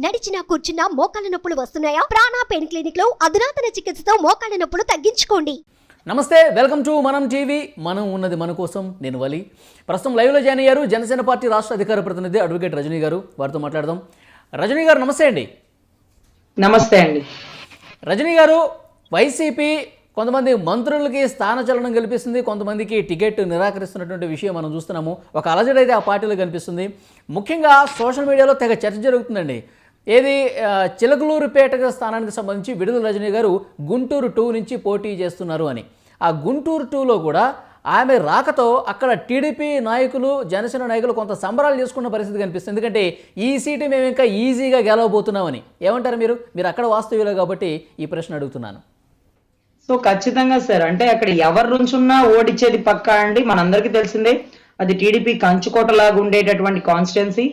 నడిచినా కూర్చున్నా మోకాళ్ళ నొప్పులు వస్తున్నాయా? ప్రాణా పెయిన్ క్లినిక్లో అధునాతన చికిత్సతో మోకాళ్ళ నొప్పులు తగ్గించుకోండి. నమస్తే వెల్కమ్ టు మనం టీవీ. మనం ఉన్నది మన కోసం నేను వలి. ప్రస్తుతం లైవ్లో జాయిన్ అయ్యారు జనసేన పార్టీ రాష్ట్ర అధికార ప్రతినిధి అడ్వకేట్ రజనీ గారు. వారితో మాట్లాడదాం. రజనీ గారు నమస్తే అండి. నమస్తే అండి. రజనీ గారు వైసీపీ కొంతమంది మంత్రులకి స్థానచలనం కల్పిస్తుంది కొంతమందికి టికెట్ నిరాకరిస్తున్నటువంటి విషయం మనం చూస్తున్నాము. ఒక అలజడి అయితే ఆ పార్టీలో కనిపిస్తుంది. ముఖ్యంగా సోషల్ మీడియాలో తెగ చర్చ జరుగుతుందండి. ఏది ఆ, చిలకలూరుపేట స్థానానికి సంబంధించి విడుదల రజనీ గారు గుంటూరు టూ నుంచి పోటీ చేస్తున్నారు అని. ఆ గుంటూరు టూలో కూడా ఆమె రాకతో అక్కడ టీడీపీ నాయకులు జనసేన నాయకులు కొంత సంబరాలు చేసుకున్న పరిస్థితి కనిపిస్తుంది. ఎందుకంటే ఈ సీటు మేము ఇంకా ఈజీగా గెలవబోతున్నామని. ఏమంటారు మీరు? మీరు అక్కడ వాస్తవ్యులు కాబట్టి ఈ ప్రశ్న అడుగుతున్నాను. సో ఖచ్చితంగా సార్ అంటే అక్కడ ఎవరి నుంచున్నా ఓడిచ్చేది పక్కా అండి? మనందరికీ తెలిసిందే అది టీడీపీ కంచుకోటలాగా ఉండేటటువంటి కాన్స్టిట్యున్సీ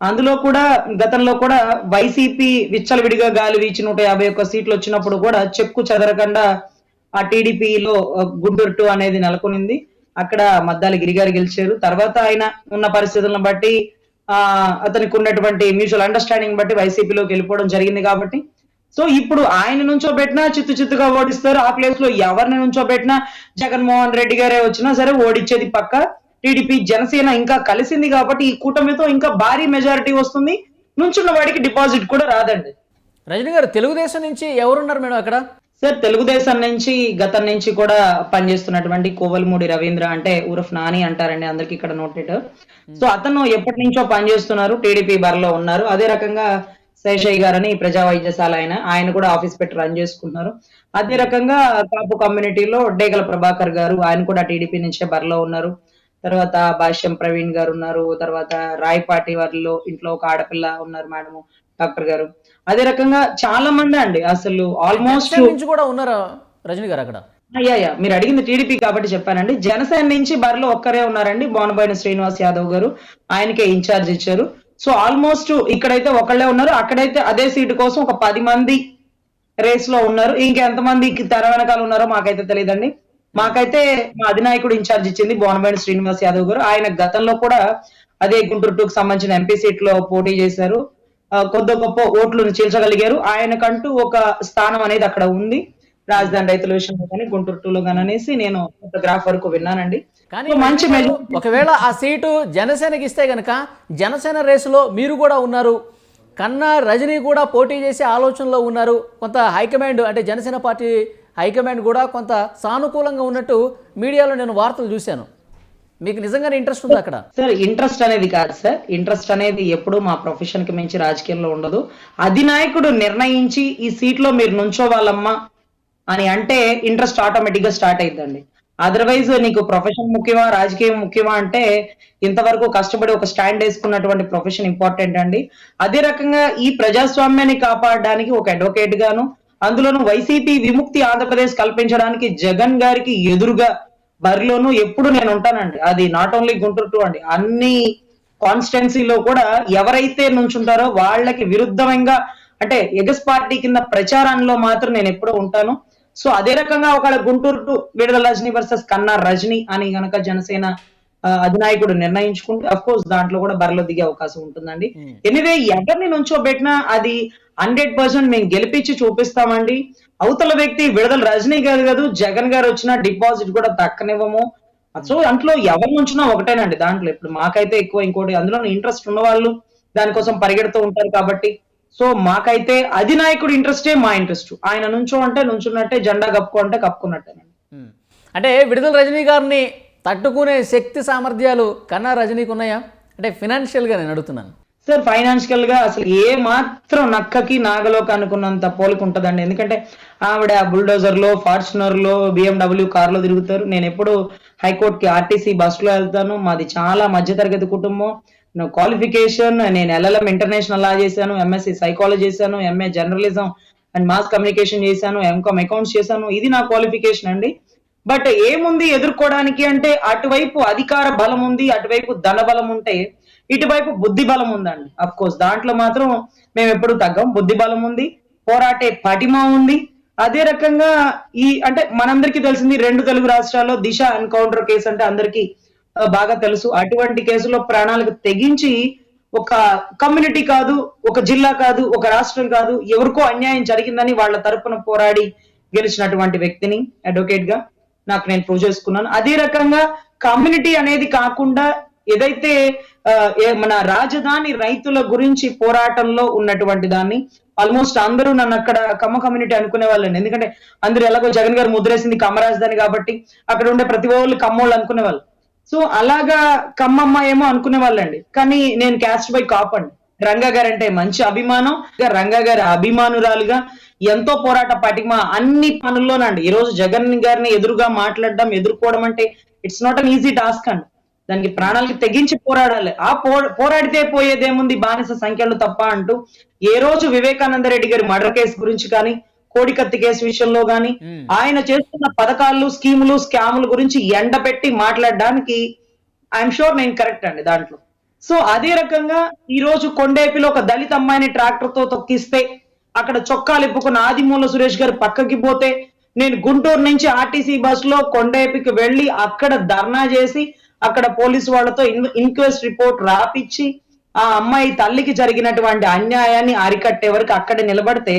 అందులో కూడా గతంలో కూడా వైసీపీ విచ్చలవిడిగా గాలి వీచి నూట యాభై ఒక్క సీట్లు వచ్చినప్పుడు కూడా చెక్కు చెదరకుండా ఆ టీడీపీలో గుంటూరు టూ అనేది నెలకొనింది. అక్కడ మద్దాలి గిరిగారు గెలిచారు. తర్వాత ఆయన ఉన్న పరిస్థితులను బట్టి ఆ అతనికి ఉన్నటువంటి మ్యూచువల్ అండర్స్టాండింగ్ బట్టి వైసీపీలోకి వెళ్ళిపోవడం జరిగింది కాబట్టి. సో ఇప్పుడు ఆయన నుంచో పెట్టినా చిత్తు చిత్తుగా ఓడిస్తారు. ఆ ప్లేస్లో ఎవరిని నుంచో పెట్టినా జగన్మోహన్ రెడ్డి గారే వచ్చినా సరే ఓడిచ్చేది పక్క. టీడీపీ జనసేన ఇంకా కలిసింది కాబట్టి ఈ కూటమితో ఇంకా భారీ మెజారిటీ వస్తుంది. నుంచున్న వాడికి డిపాజిట్ కూడా రాదండి. రజనీ గారు తెలుగుదేశం నుంచి ఎవరున్నారు మేడం అక్కడ? సార్ తెలుగుదేశం నుంచి గతం నుంచి కూడా పనిచేస్తున్నటువంటి కోవలమూడి రవీంద్ర అంటే ఉరఫ్ నాని అంటారండి అందరికి ఇక్కడ నోటెడ్ సో అతను ఎప్పటి నుంచో పనిచేస్తున్నారు టీడీపీ బరిలో ఉన్నారు. అదే రకంగా శేషయ్య గారని ప్రజా వైద్యశాల ఆయన ఆయన కూడా ఆఫీస్ పెట్టి రన్ చేసుకున్నారు అదే రకంగా కాపు కమ్యూనిటీలో డేగల ప్రభాకర్ గారు ఆయన కూడా టీడీపీ నుంచే బరిలో ఉన్నారు. తర్వాత భాష్యం ప్రవీణ్ గారు ఉన్నారు తర్వాత రాయపాటి వారిలో ఇంట్లో ఒక ఆడపిల్ల ఉన్నారు మేడం డాక్టర్ గారు. అదే రకంగా చాలా మంది అండి అసలు ఆల్మోస్ట్ కూడా ఉన్నారా రజనీ గారు అక్కడ? అయ్యా అయ్యా మీరు అడిగింది టీడీపీ కాబట్టి చెప్పానండి. జనసేన నుంచి బరిలో ఒక్కరే ఉన్నారండి బోనబోయిన శ్రీనివాస్ యాదవ్ గారు. ఆయనకే ఇన్ఛార్జ్ ఇచ్చారు. సో ఆల్మోస్ట్ ఇక్కడైతే ఒకళ్ళే ఉన్నారు. అక్కడైతే అదే సీటు కోసం ఒక పది మంది రేస్లో ఉన్నారు. ఇంకెంతమంది తెర వెనకాల ఉన్నారో మాకైతే తెలియదండి. మాకైతే మా అధినాయకుడు ఇన్ఛార్జ్ ఇచ్చింది బోనబోయిన శ్రీనివాస్ యాదవ్ గారు. ఆయన గతంలో కూడా అదే గుంటూరు టూకు సంబంధించిన ఎంపీ సీట్లో పోటీ చేశారు. కొద్ది గొప్ప ఓట్లు చీల్చగలిగారు. ఆయనకంటూ ఒక స్థానం అనేది అక్కడ ఉంది. రాజధాని రైతుల విషయంలో కానీ గుంటూరు టూలో కానీ అనేసి నేను గ్రాఫ్ వరకు విన్నానండి. కానీ మంచి ఒకవేళ ఆ సీటు జనసేనకి ఇస్తే గనక జనసేన రేసులో మీరు కూడా ఉన్నారు. కన్నా రజనీ కూడా పోటీ చేసే ఆలోచనలో ఉన్నారు. కొంత హైకమాండ్ అంటే జనసేన పార్టీ హైకమాండ్ కూడా కొంత సానుకూలంగా ఉన్నట్టు మీడియాలో నేను వార్తలు చూశాను. మీకు నిజంగానే ఇంట్రెస్ట్ ఉంది అక్కడ? సార్ ఇంట్రెస్ట్ అనేది కాదు సార్. ఇంట్రెస్ట్ అనేది ఎప్పుడు మా ప్రొఫెషన్కి మించి రాజకీయంలో ఉండదు. అధినాయకుడు నిర్ణయించి ఈ సీట్లో మీరు నుంచోవాలమ్మా అని అంటే ఇంట్రెస్ట్ ఆటోమేటిక్గా స్టార్ట్ అయిద్దండి. అదర్వైజ్ నీకు ప్రొఫెషన్ ముఖ్యమా రాజకీయం ముఖ్యమా అంటే ఇంతవరకు కష్టపడి ఒక స్టాండ్ వేసుకున్నటువంటి ప్రొఫెషన్ ఇంపార్టెంట్ అండి. అదే రకంగా ఈ ప్రజాస్వామ్యాన్ని కాపాడడానికి ఒక అడ్వకేట్ గాను అందులోనూ వైసీపీ విముక్తి ఆంధ్రప్రదేశ్ కల్పించడానికి జగన్ గారికి ఎదురుగా బరిలోనూ ఎప్పుడు నేను ఉంటానండి. అది నాట్ ఓన్లీ గుంటూరు టూ అండి. అన్ని కాన్స్టిట్యున్సీలో కూడా ఎవరైతే నుంచుంటారో వాళ్ళకి విరుద్ధంగా అంటే ఎగస్ పార్టీ కింద ప్రచారంలో మాత్రం నేను ఎప్పుడూ ఉంటాను. సో అదే రకంగా ఒకవేళ గుంటూరు టు విడుదల రజనీ వర్సెస్ కన్నా రజనీ అని గనక జనసేన అధినాయకుడు నిర్ణయించుకుంటే అఫ్ కోర్స్ దాంట్లో కూడా బరిలో దిగే అవకాశం ఉంటుందండి. ఎనివే ఎవరిని నుంచోబెట్టినా అది హండ్రెడ్ పర్సెంట్ మేము గెలిపించి చూపిస్తామండి. అవతల వ్యక్తి విడుదల రజనీ గారు కాదు జగన్ గారు వచ్చిన డిపాజిట్ కూడా దక్కనివ్వము. సో దాంట్లో ఎవరి నుంచినా ఒకటేనండి దాంట్లో. ఇప్పుడు మాకైతే ఎక్కువ ఇంకోటి అందులో ఇంట్రెస్ట్ ఉన్న వాళ్ళు దానికోసం పరిగెడుతూ ఉంటారు కాబట్టి. సో మాకైతే అధినాయకుడు ఇంట్రెస్టే మా ఇంట్రెస్ట్ ఆయన నుంచో అంటే నుంచున్నట్టే జెండా కప్పుకో అంటే కప్పుకున్నట్టేనండి. ఉమ్. అంటే విడుదల రజనీ గారిని తట్టుకునే శక్తి సామర్థ్యాలు కన్నా రజనీకి ఉన్నాయా? అంటే ఫినాన్షియల్గా నేను అడుగుతున్నాను. సార్ ఫైనాన్షియల్గా అసలు ఏ మాత్రం నక్కకి నాగలోకి అనుకున్నంత పోలిక ఉంటుందండి. ఎందుకంటే ఆవిడ బుల్డోజర్లో ఫార్చునర్లో బిఎండబ్ల్యూ కార్లో తిరుగుతారు. నేను ఎప్పుడు హైకోర్టుకి ఆర్టీసీ బస్లో వెళ్తాను. మాది చాలా మధ్యతరగతి కుటుంబం. నా క్వాలిఫికేషన్ నేను ఎల్ఎల్ఎం ఇంటర్నేషనల్ లా చేశాను. ఎంఎస్సి సైకాలజీ చేశాను. MA journalism and mass communication చేశాను. ఎంకామ్ అకౌంట్స్ చేశాను. ఇది నా క్వాలిఫికేషన్ అండి. బట్ ఏముంది ఎదుర్కోవడానికి అంటే అటువైపు అధికార బలం ఉంది అటువైపు ధన బలం ఉంటే ఇటువైపు బుద్ధి బలం ఉందండి. అఫ్ కోర్స్ దాంట్లో మాత్రం మేము ఎప్పుడు తగ్గం. బుద్ధి బలం ఉంది పోరాటే పటిమ ఉంది. అదే రకంగా ఈ అంటే మనందరికీ తెలిసింది రెండు తెలుగు రాష్ట్రాల్లో దిశ ఎన్కౌంటర్ కేసు అంటే అందరికీ బాగా తెలుసు. అటువంటి కేసులో ప్రాణాలకు తెగించి ఒక కమ్యూనిటీ కాదు ఒక జిల్లా కాదు ఒక రాష్ట్రం కాదు ఎవరికో అన్యాయం జరిగిందని వాళ్ళ తరపున పోరాడి గెలిచినటువంటి వ్యక్తిని అడ్వకేట్గా. నాకు నేను ప్రూవ్ చేసుకున్నాను. అదే రకంగా కమ్యూనిటీ అనేది కాకుండా ఏదైతే మన రాజధాని రైతుల గురించి పోరాటంలో ఉన్నటువంటి దాన్ని ఆల్మోస్ట్ అందరూ నన్ను అక్కడ కమ్మ కమ్యూనిటీ అనుకునే వాళ్ళండి. ఎందుకంటే అందరూ ఎలాగో జగన్ గారు ముద్రేసింది కమ్మ రాజధాని కాబట్టి అక్కడ ఉండే ప్రతి వాళ్ళు కమ్మోళ్ళు అనుకునే వాళ్ళు. సో అలాగా కమ్మమ్మ ఏమో అనుకునే వాళ్ళండి. కానీ నేను క్యాస్ట్ బై కాప్ అండి. రంగా గారు అంటే మంచి అభిమానం. రంగా గారి అభిమానురాలుగా ఎంతో పోరాట పటిమ అన్ని పనుల్లోనండి. ఈ రోజు జగన్ గారిని ఎదురుగా మాట్లాడడం ఎదుర్కోవడం అంటే it's not an easy task అండి. దానికి ప్రాణాలకి తెగించి పోరాడాలి. ఆ పో పోరాడితే పోయేదేముంది? బానిస సంఖ్యలు తప్ప అంటూ ఏ రోజు వివేకానంద రెడ్డి గారి మర్డర్ కేసు గురించి కానీ కోడికత్తి కేసు విషయంలో గాని మ్మ్. ఆయన చేస్తున్న పథకాలు స్కీములు స్కాముల గురించి ఎండబెట్టి మాట్లాడడానికి ఐఎమ్ షూర్ నేను కరెక్ట్ అండి దాంట్లో. సో అదే రకంగా ఈ రోజు కొండేపిలో ఒక దళిత అమ్మాయిని ట్రాక్టర్తో తొక్కిస్తే అక్కడ చొక్కాలు ఇప్పుకున్న ఆదిమూల సురేష్ గారు పక్కకి పోతే నేను గుంటూరు నుంచి ఆర్టీసీ బస్లో కొండేపికి వెళ్ళి అక్కడ ధర్నా చేసి అక్కడ పోలీసు వాళ్ళతో ఇన్క్వెస్ట్ రిపోర్ట్ రాపిచ్చి ఆ అమ్మాయి తల్లికి జరిగినటువంటి అన్యాయాన్ని అరికట్టే వరకు అక్కడ నిలబడితే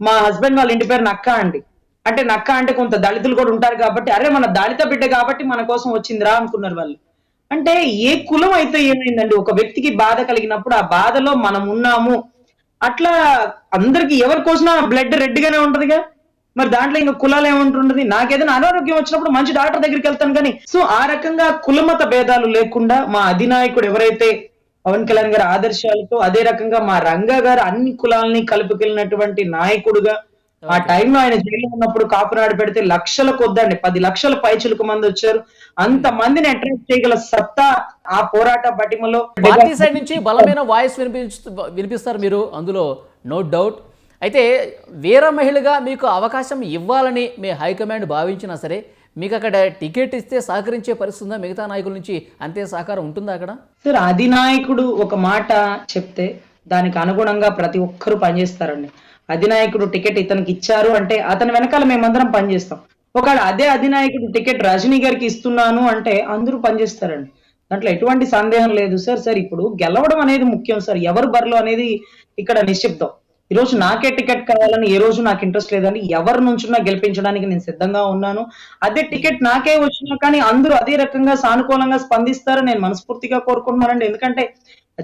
మా హస్బెండ్ వాళ్ళ ఇంటి పేరు నక్క అండి. అంటే నక్క అంటే కొంత దళితులు కూడా ఉంటారు కాబట్టి అరే మన దళిత బిడ్డ కాబట్టి మన కోసం వచ్చిందిరా అనుకున్నారు వాళ్ళు. అంటే ఏ కులం అయితే ఏమైందండి? ఒక వ్యక్తికి బాధ కలిగినప్పుడు ఆ బాధలో మనం ఉన్నాము. అట్లా అందరికి ఎవరి కోసినా బ్లడ్ రెడ్ గానే ఉంటదిగా. మరి దాంట్లో ఇంకా కులాలు ఏముంటుంటది నాకేదైనా అనారోగ్యం వచ్చినప్పుడు మంచి డాక్టర్ దగ్గరికి వెళ్తాను కానీ సో ఆ రకంగా కులమత భేదాలు లేకుండా మా అధినాయకుడు ఎవరైతే పవన్ కళ్యాణ్ గారి ఆదర్శాలతో అదే రకంగా మా రంగా గారు అన్ని కులాలని కలుపుకెళ్ళినటువంటి నాయకుడుగా ఆ టైంలో ఆయన జైల్లో ఉన్నప్పుడు కాపునాడు పెడితే లక్షల కొద్దండి. పది లక్షల పైచులకు మంది వచ్చారు. అంత మందిని అట్రాక్ట్ చేయగల సత్తా ఆ పోరాట పటిమలో పార్టీ సైడ్ నుంచి బలమైన వాయిస్ వినిపించు వినిపిస్తారు మీరు అందులో నో డౌట్ అయితే వీర మహిళగా మీకు అవకాశం ఇవ్వాలని మీ హైకమాండ్ భావించినా సరే మీకు అక్కడ టికెట్ ఇస్తే సహకరించే పరిస్థితి ఉందా? మిగతా నాయకుల నుంచి అంతే సహకారం ఉంటుందా అక్కడ? సార్ అధినాయకుడు ఒక మాట చెప్తే దానికి అనుగుణంగా ప్రతి ఒక్కరూ పనిచేస్తారండి. అధినాయకుడు టికెట్ ఇతనికి ఇచ్చారు అంటే అతని వెనకాల మేమందరం పనిచేస్తాం. ఒకవేళ అదే అధినాయకుడు టికెట్ రజనీ గారికి ఇస్తున్నాను అంటే అందరూ పనిచేస్తారండి. దాంట్లో ఎటువంటి సందేహం లేదు సార్. సార్ ఇప్పుడు గెలవడం అనేది ముఖ్యం సార్. ఎవరు బరిలో అనేది ఇక్కడ నిశ్చిప్తం ఈ రోజు నాకే టికెట్ కావాలని ఏ రోజు నాకు ఇంట్రెస్ట్ లేదండి. ఎవరి నుంచున్నా గెలిపించడానికి నేను సిద్ధంగా ఉన్నాను. అదే టికెట్ నాకే వచ్చినా కానీ అందరూ అదే రకంగా సానుకూలంగా స్పందిస్తారని నేను మనస్ఫూర్తిగా కోరుకుంటున్నానండి. ఎందుకంటే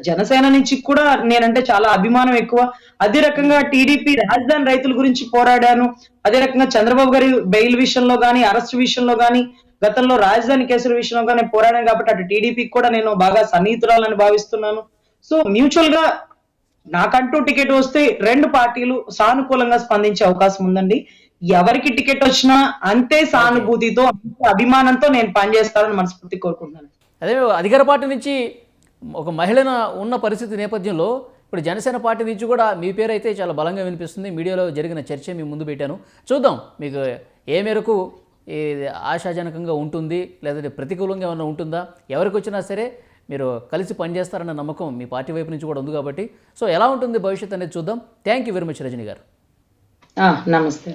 జనసేన నుంచి కూడా నేనంటే చాలా అభిమానం ఎక్కువ. అదే రకంగా టీడీపీ రాజధాని రైతుల గురించి పోరాడాను. అదే రకంగా చంద్రబాబు గారి బెయిల్ విషయంలో కానీ అరెస్ట్ విషయంలో కానీ గతంలో రాజధాని కేసుల విషయంలో కానీ పోరాడాను కాబట్టి అటు టీడీపీకి కూడా నేను బాగా సన్నిహితురాలని భావిస్తున్నాను. సో మ్యూచువల్గా నాకంటూ టికెట్ వస్తే రెండు పార్టీలు సానుకూలంగా స్పందించే అవకాశం ఉందండి. ఎవరికి టికెట్ వచ్చినా అంతే సానుభూతితో అభిమానంతో నేను పనిచేస్తానని మనస్ఫూర్తి కోరుకుంటున్నాను. అదే అధికార పార్టీ నుంచి ఒక మహిళన ఉన్న పరిస్థితి నేపథ్యంలో ఇప్పుడు జనసేన పార్టీ నుంచి కూడా మీ పేరు అయితే చాలా బలంగా వినిపిస్తుంది. మీడియాలో జరిగిన చర్చ మీ ముందు పెట్టాను. చూద్దాం మీకు ఏ మేరకు ఆశాజనకంగా ఉంటుంది లేదంటే ప్రతికూలంగా ఏమైనా ఉంటుందా? ఎవరికి వచ్చినా సరే మీరు కలిసి పనిచేస్తారన్న నమ్మకం మీ పార్టీ వైపు నుంచి కూడా ఉంది కాబట్టి. సో ఎలా ఉంటుంది భవిష్యత్ అనేది చూద్దాం. Thank you very much Rajani గారు. నమస్తే.